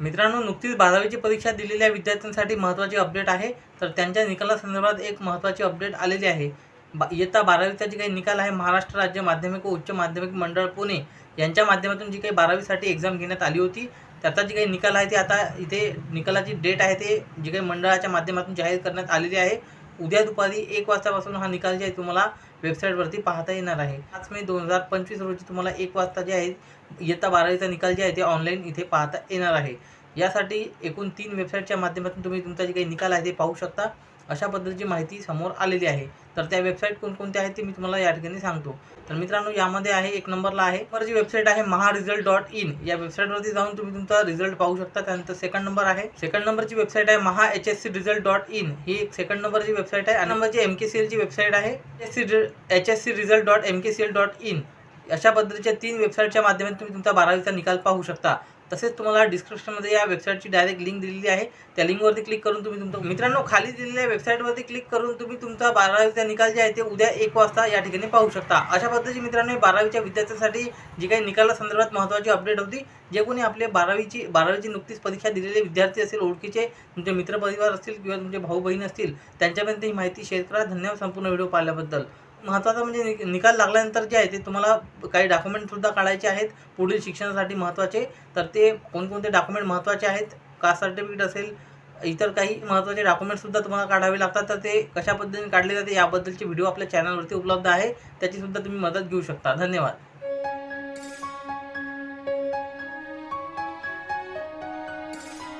मित्रांनो नुकतीच बारावीची परीक्षा दिलेल्या विद्यार्थ्यांसाठी महत्त्वाची अपडेट आहे. तर त्यांच्या निकालासंदर्भात एक महत्त्वाची अपडेट आलेली आहे. बा इयत्ता बारावीचा जे काही निकाल आहे महाराष्ट्र राज्य माध्यमिक व उच्च माध्यमिक मंडळ पुणे यांच्या माध्यमातून जी काही बारावीसाठी एक्झाम घेण्यात आली होती त्याचा जे काही निकाल आहे ते आता इथे निकालाची डेट आहे ते जी काही मंडळाच्या माध्यमातून जाहीर करण्यात आलेली आहे. उद्या दुपारी एक वाजतापासून हा निकाल जे आहे तुम्हाला वेबसाईटवरती पाहता येणार आहे. पाच मे दोन हजार पंचवीस रोजी तुम्हाला एक वाजता जे आहे इयत्ता बारावीचा निकाल जे आहे ते ऑनलाईन इथे पाहता येणार आहे. यासाठी एकूण तीन वेबसाईटच्या माध्यमातून तुम्ही तुमचा जे काही निकाल आहे ते पाहू शकता. अशा पद्धतीची माहिती समोर आलेली आहे. तर त्या वेबसाईट कोणकोणत्या आहेत ते मी तुम्हाला या ठिकाणी सांगतो. तर मित्रांनो यामध्ये आहे एक नंबरला आहे. नंबर जी वेबसाईट आहे महा रिझल्ट डॉट इन. या वेबसाईटवरती जाऊन तुम्ही तुमचा रिझल्ट पाहू शकता. त्यानंतर सेकंड नंबर आहे. सेकंड नंबरची वेबसाईट आहे Maha H S C result dot in. ही एक सेकंड नंबरची वेबसाईट आहे. आणि नंबरची एम के सी एलची वेबसाईट आहे H C H S C result dot M K C L dot in. अशा पद्धतीच्या तीन वेबसाईटच्या माध्यमातून तुम्ही तुमचा बारावीचा निकाल पाहू शकता. तसेच तुम्हाला डिस्क्रिप्शनमध्ये या वेबसाईटची डायरेक्ट लिंक दिलेली आहे. त्या लिंकवरती क्लिक करून तुम्ही तुमचं मित्रांनो खाली दिलेल्या वेबसाईटवरती क्लिक करून तुम्ही तुमचा बारावीचा निकाल जे आहे ते उद्या एक वाजता या ठिकाणी पाहू शकता. अशा पद्धतीची मित्रांनो बारावीच्या विद्यार्थ्यांसाठी जी काही निकालासंदर्भात महत्त्वाची अपडेट होती जे कोणी आपले बारावीची बारावीची नुकतीच परीक्षा दिलेले विद्यार्थी असेल ओळखीचे तुमचे मित्रपरिवार असतील किंवा तुमचे भाऊ बहीण असतील त्यांच्यापर्यंत ही माहिती शेअर करा. धन्यवाद संपूर्ण व्हिडिओ पाहिल्याबद्दल. महत्त्वाचं म्हणजे नि निकाल लागल्यानंतर जे आहे ते तुम्हाला काही डॉक्युमेंटसुद्धा काढायचे आहेत. पुढील शिक्षणासाठी महत्त्वाचे तर ते कोणकोणते डॉक्युमेंट महत्त्वाचे आहेत? कास्ट सर्टिफिकेट असेल? इतर काही महत्त्वाचे डॉक्युमेंटसुद्धा तुम्हाला काढावे लागतात. तर ते कशा पद्धतीने काढले जाते याबद्दलचे व्हिडिओ आपल्या चॅनलवरती उपलब्ध आहे. त्याचीसुद्धा तुम्ही मदत घेऊ शकता. धन्यवाद.